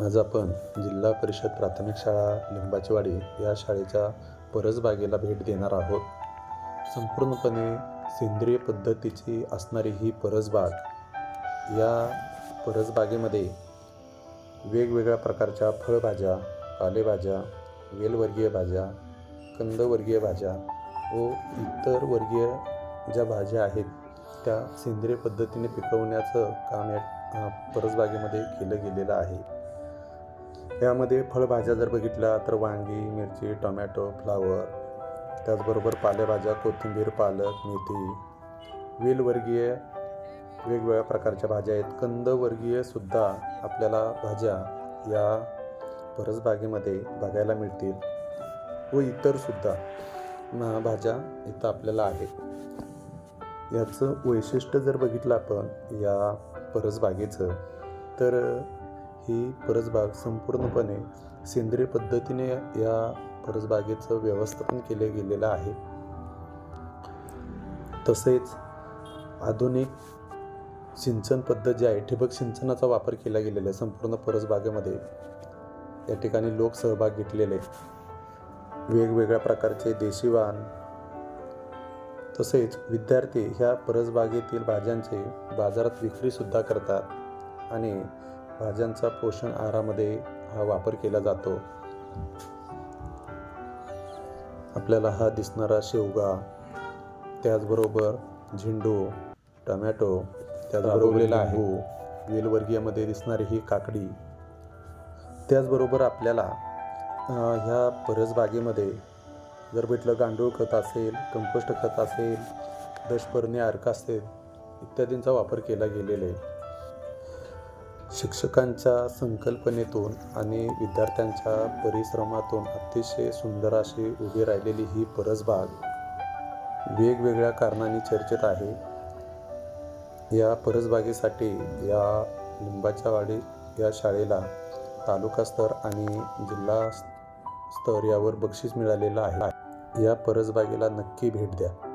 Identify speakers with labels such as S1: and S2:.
S1: आज आपण जिल्हा परिषद प्राथमिक शाळा लिंबाचीवाडी या शाळेच्या परसबागेला भेट देणार आहोत. संपूर्णपणे सेंद्रिय पद्धतीची असणारी ही परसबाग या परसबागेमध्ये वेगवेगळ्या प्रकारच्या फळभाज्या पालेभाज्या वेलवर्गीय भाज्या कंदवर्गीय भाज्या व इतर वर्गीय ज्या भाज्या आहेत त्या सेंद्रिय पद्धतीने पिकवण्याचं काम या परसबागेमध्ये केलं गेलेलं आहे. यामध्ये फळभाज्या जर बघितल्या तर वांगी मिरची टोमॅटो फ्लावर त्याचबरोबर पालेभाज्या कोथिंबीर पालक मेथी वेलवर्गीय वेगवेगळ्या प्रकारच्या भाज्या आहेत. कंदवर्गीय सुद्धा आपल्याला भाज्या या परसबागेमध्ये बघायला मिळतील व इतर सुद्धा भाज्या इथं आपल्याला आहेत. याचं वैशिष्ट्य जर बघितलं आपण या परसबागेचं तर ही परसबाग संपूर्णपणे सेंद्रिय पद्धतीने या परसबागेचं व्यवस्थापन केले गेलेलं आहे. तसेच आधुनिक सिंचन पद्धत जी आहे ठिबक सिंचनाचा वापर केला गेलेला आहे संपूर्ण परसबागेमध्ये. या ठिकाणी लोक सहभाग घेतलेले वेगवेगळ्या प्रकारचे देशी वाण तसेच विद्यार्थी ह्या परसबागेतील भाज्यांचे बाजारात विक्रीसुद्धा करतात. आणि भाज्यांचा पोषण आहारामध्ये हा वापर केला जातो. आपल्याला हा दिसणारा शेवगा त्याचबरोबर झेंडू टमॅटो त्याचबरोबर आहे. वेलवर्गीयामध्ये दिसणारी ही काकडी. त्याचबरोबर आपल्याला ह्या परसबागेमध्ये जर भेटलं गांडूळ खत असेल कंपोस्ट खत असेल दशपर्णी अर्क असेल इत्यादींचा वापर केला गेलेला आहे. शिक्षकांच्या संकल्पनेतून आणि विद्यार्थ्यांच्या परिश्रमातून अतिशय सुंदर अशी उभी राहिलेली ही परसबाग वेगवेगळ्या कारणांनी चर्चेत आहे. या परसबागेसाठी या लिंबाच्या वाडी या शाळेला तालुका स्तर आणि जिल्हा स्तर यावर बक्षीस मिळालेलं आहे. या परसबागेला नक्की भेट द्या.